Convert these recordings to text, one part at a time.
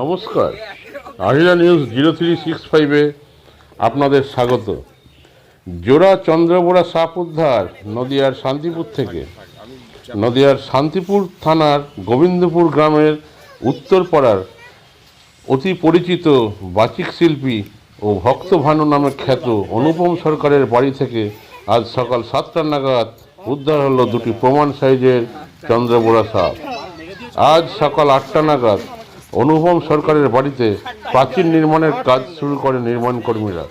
নমস্কার। আহিলা news zero three six ফাইভে আপনাদের স্বাগত। জোড়া চন্দ্রবোড়া সাপ উদ্ধার নদিয়ার শান্তিপুর থেকে। নদিয়ার শান্তিপুর থানার গোবিন্দপুর গ্রামের উত্তরপাড়ার অতি পরিচিত বাচিক শিল্পী ও ভক্তভানু নামে খ্যাত অনুপম সরকারের বাড়ি থেকে আজ সকাল সাতটা নাগাদ উদ্ধার হলো দুটি প্রমাণ সাইজের চন্দ্রবোড়া সাপ। আজ সকাল আটটা নাগাদ অনুপম সরকারের বাড়িতে প্রাচীর নির্মাণের কাজ শুরু করে নির্মাণ কর্মীরা।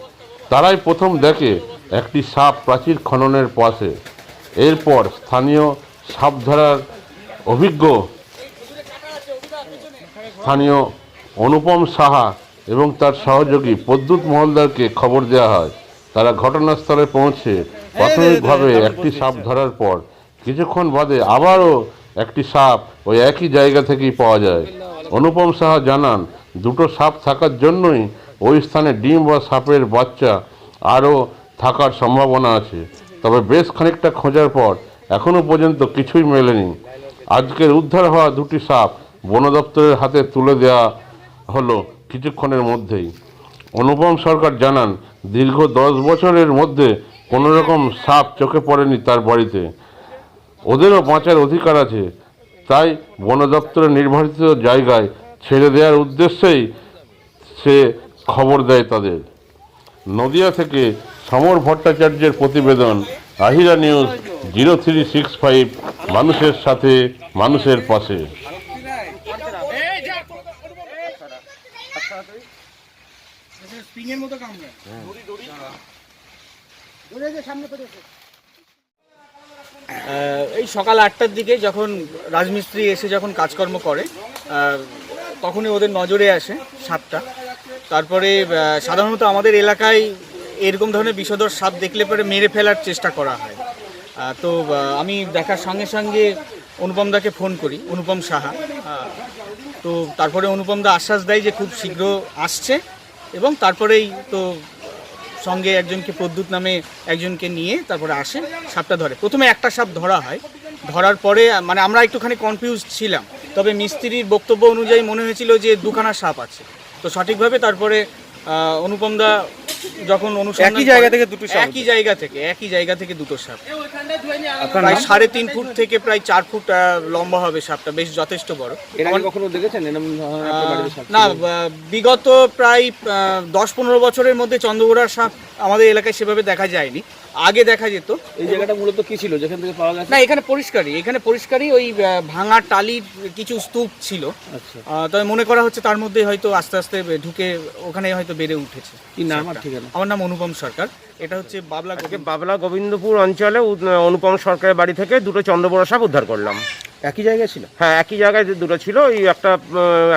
তারাই প্রথম দেখে একটি সাপ প্রাচীর খননের পাশে। এরপর স্থানীয় সাপ ধরার অভিজ্ঞ স্থানীয় অনুপম সাহা এবং তার সহযোগী প্রদ্যুৎ মহলদারকে খবর দেওয়া হয়। তারা ঘটনাস্থলে পৌঁছে প্রাথমিকভাবে একটি সাপ ধরার পর কিছুক্ষণ বাদে আবারও একটি সাপ ওই একই জায়গা থেকেই পাওয়া যায়। অনুপম সাহা জানান, দুটো সাপ থাকার জন্যই ওই স্থানে ডিম বা সাপের বাচ্চা আরও থাকার সম্ভাবনা আছে। তবে বেশ খানিকটা খোঁজার পর এখনও পর্যন্ত কিছুই মেলেনি। আজকের উদ্ধার হওয়া দুটি সাপ বন দপ্তরের হাতে তুলে দেওয়া হলো কিছুক্ষণের মধ্যেই। অনুপম সরকার জানান, দীর্ঘ দশ বছরের মধ্যে কোনো রকম সাপ চোখে পড়েনি তার বাড়িতে। ওদেরও বাঁচার অধিকার আছে। তাই বন দপ্তরের নির্ধারিত জায়গায় ছেড়ে দেওয়ার উদ্দেশ্যেই সে খবর দেয় তাদের। নদিয়া থেকে সমর ভট্টাচার্যের প্রতিবেদন আহিরা news zero three six five মানুষের সাথে মানুষের পাশে। মতো কামড়ায়। এই সকাল আটটার দিকে যখন রাজমিস্ত্রি এসে যখন কাজকর্ম করে তখনই ওদের নজরে আসে সাপটা। তারপরে সাধারণত আমাদের এলাকায় এরকম ধরনের বিষধর সাপ দেখলে পরে মেরে ফেলার চেষ্টা করা হয়। তো আমি দেখার সঙ্গে সঙ্গে অনুপম দাকে ফোন করি, অনুপম সাহা। তো তারপরে অনুপম দা আশ্বাস দেয় যে খুব শীঘ্র আসছে এবং তারপরেই তো সঙ্গে একজনকে প্রদ্যুৎ নামে একজনকে নিয়ে তারপরে আসে, সাপটা ধরে। প্রথমে একটা সাপ ধরা হয় ধরার পরে মানে আমরা একটুখানি কনফিউজ ছিলাম। তবে মিস্ত্রির বক্তব্য অনুযায়ী মনে হয়েছিল যে দুখানা সাপ আছে। তো সঠিকভাবে তারপরে আহ, অনুপম দা যখন অনুসন্ধান একই জায়গা থেকে দুটো সাপ একই জায়গা থেকে একই জায়গা থেকে দুটো সাপ। প্রায় সাড়ে তিন ফুট থেকে প্রায় চার ফুট লম্বা হবে সাপটা বেশ যথেষ্ট বড়। কখনো দেখেছেন না বিগত প্রায় দশ পনেরো বছরের মধ্যে চন্দ্রগোড়ার সাপ আমাদের এলাকায় সেভাবে দেখা যায়নি। আগে দেখা যেত। এই জায়গাটা মূলত কি ছিল? যেখান থেকে পাওয়া গেছে? না এখানে পরিষ্কারই এখানে পরিষ্কারই ওই ভাঙা টালির কিছু স্তূপ ছিল। আচ্ছা। তবে মনে করা হচ্ছে তার মধ্যে হয়তো আস্তে আস্তে ঢুকে ওখানে হয়তো বেড়ে উঠেছে। কি নাম আর ঠিকানা? আমার নাম অনুপম সরকার। এটা হচ্ছে বাবলা আজকে বাবলা গোবিন্দপুর অঞ্চলে অনুপম সরকারের বাড়ি থেকে দুটো চন্দ্রবড়া সাপ উদ্ধার করলাম। একই জায়গায় ছিল? হ্যাঁ একই জায়গায় যে দুটো ছিল। ওই একটা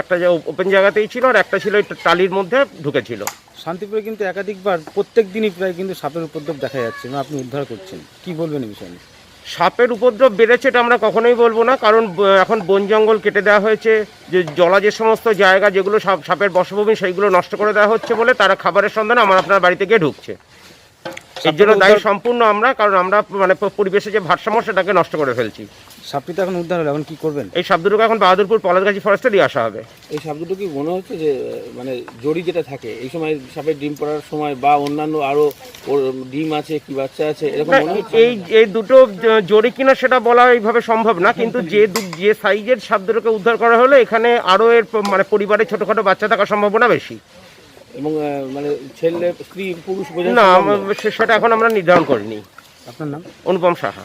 একটা ওপেন জায়গাতেই ছিল আর একটা ছিল ওই টালির মধ্যে ঢুকেছিল। শান্তিপুরে কিন্তু একাধিকবার প্রত্যেক দিনই প্রায় কিন্তু সাপের উপদ্রব দেখা যাচ্ছে না আপনি উদ্ধার করছেন? কি বলবেন এই বিষয়ে? সাপের উপদ্রব বেড়েছে এটা আমরা কখনোই বলব না কারণ এখন বন জঙ্গল কেটে দেওয়া হয়েছে যে জলা যে সমস্ত জায়গা যেগুলো সাপ সাপের বসভূমি সেইগুলো নষ্ট করে দেওয়া হচ্ছে বলে তারা খাবারের সন্ধানে আমার আপনার বাড়িতে গিয়ে ঢুকছে। এর জন্য দায়ী সম্পূর্ণ আমরা কারণ আমরা মানে পরিবেশে যে ভারসাম্য সেটাকে নষ্ট করে ফেলছি। সাপটি তো এখন উদ্ধার হলো এখন কি করবেন? এই সাপ দুটোকে এখন বাহাদুরপুর পলাশগাছি ফরেস্টে দিয়ে আসা হবে। এই সাপ দুটো কি মনে হচ্ছে যে মানে জড়ি যেটা থাকে এই সময় সাপের ডিম পড়ার সময় বা অন্যান্য আরও ওর ডিম আছে কি বাচ্চা আছে এরকম মনে হচ্ছে এই এই দুটো জ- জোরে কিনা সেটা বলা এইভাবে সম্ভব না কিন্তু যে দু- যে সাইজের সাপ দুটোকে উদ্ধার করা হলো এখানে আরও এর মানে পরিবারে ছোটখাটো বাচ্চা থাকার সম্ভাবনা বেশি। এবং মানে ছেলে স্ত্রী পুরুষ না সেটা এখন আমরা নির্ধারণ করিনি। আপনার নাম? অনুপম সাহা।